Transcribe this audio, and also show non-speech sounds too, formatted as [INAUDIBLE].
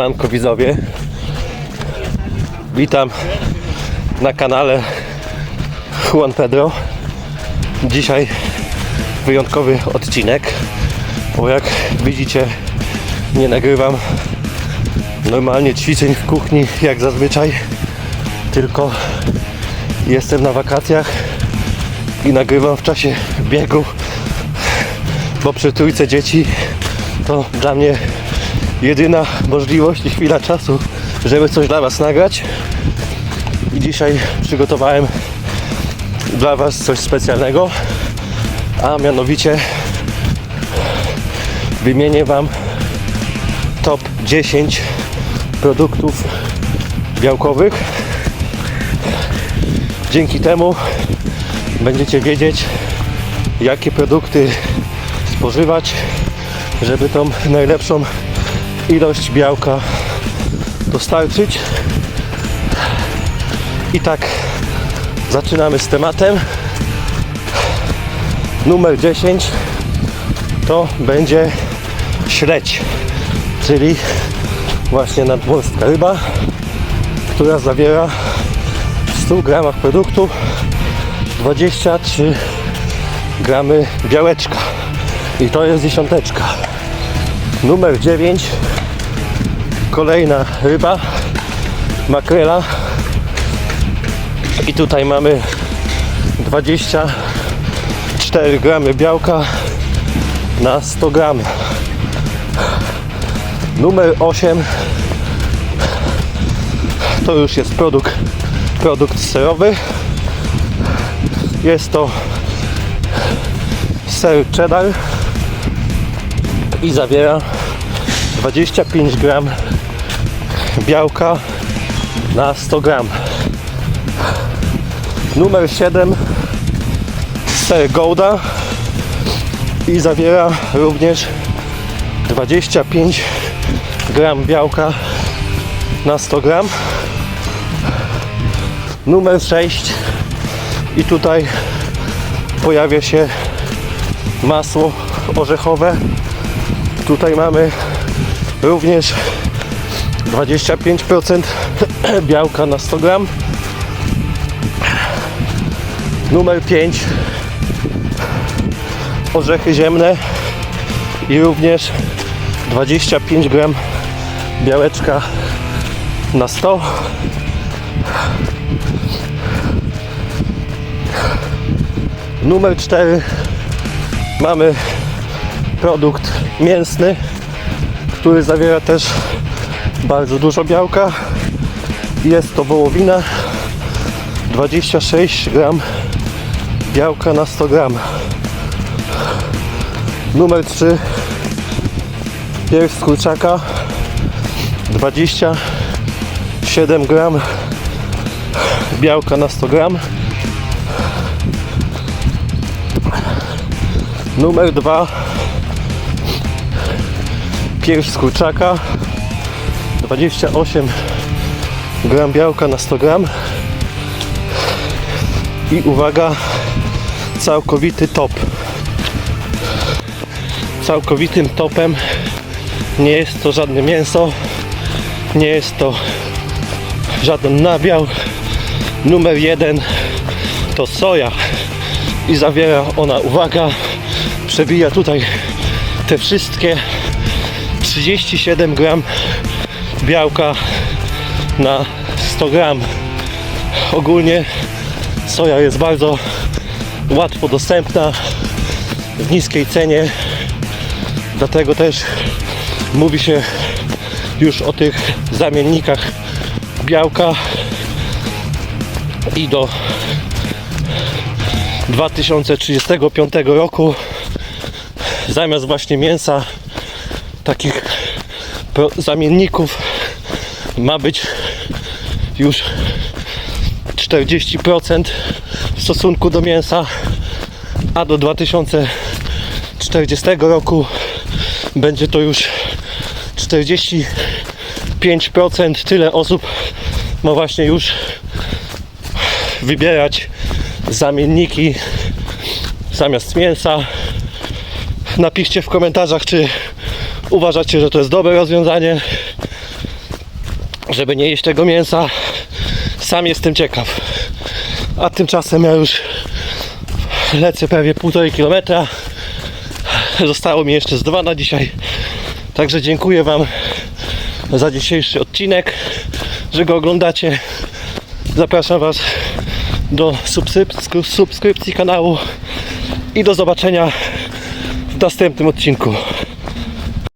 Manko widzowie, witam na kanale Juan Pedro. Dzisiaj wyjątkowy odcinek, bo jak widzicie nie nagrywam normalnie ćwiczeń w kuchni jak zazwyczaj, tylko jestem na wakacjach i nagrywam w czasie biegu, bo przy trójce dzieci to dla mnie jedyna możliwość i chwila czasu, żeby coś dla Was nagrać. I dzisiaj przygotowałem dla Was coś specjalnego, a mianowicie wymienię Wam top 10 produktów białkowych. Dzięki temu będziecie wiedzieć, jakie produkty spożywać, żeby tą najlepszą ilość białka dostarczyć. I tak zaczynamy z tematem. Numer 10 to będzie śledź, czyli właśnie nadmorska ryba, która zawiera w 100 gramach produktu 23 gramy białeczka i to jest dziesiąteczka. Numer 9 kolejna ryba makrela. I tutaj mamy 24 gramy białka na 100 gram. Numer 8 to już jest produkt produkt serowy. Jest to ser cheddar i zawiera 25 gram białka na 100 gram. Numer 7 ser Gouda i zawiera również 25 gram białka na 100 gram. Numer 6 i tutaj pojawia się masło orzechowe. Tutaj mamy również 25% [CLEARS THROAT] białka na 100 gram. Numer 5 orzechy ziemne i również 25 gram białeczka na 100 Numer 4 mamy produkt mięsny, który zawiera też bardzo dużo białka. Jest to wołowina. 26 gram. Białka na 100 gram. Numer 3 pierś z kurczaka. 27 gram. Białka na 100 gram. Numer 2 pierś z kurczaka 28 gram białka na 100 gram. I uwaga całkowity top. Całkowitym topem nie jest to żadne mięso nie jest to żaden nabiał. Numer jeden to soja. I zawiera ona, uwaga, przebija tutaj te wszystkie 37 gram białka na 100 gram. Ogólnie soja jest bardzo łatwo dostępna w niskiej cenie, dlatego też mówi się już o tych zamiennikach białka i do 2035 roku zamiast właśnie mięsa takich zamienników ma być już 40% w stosunku do mięsa, a do 2040 roku będzie to już 45% tyle osób ma właśnie już wybierać zamienniki zamiast mięsa. Napiszcie w komentarzach, czy uważacie, że to jest dobre rozwiązanie. Żeby nie jeść tego mięsa. Sam jestem ciekaw. A tymczasem ja już lecę prawie półtorej kilometra. Zostało mi jeszcze z dwa na dzisiaj. Także dziękuję Wam za dzisiejszy odcinek, że go oglądacie. Zapraszam Was do subskrypcji, subskrypcji kanału i do zobaczenia w następnym odcinku.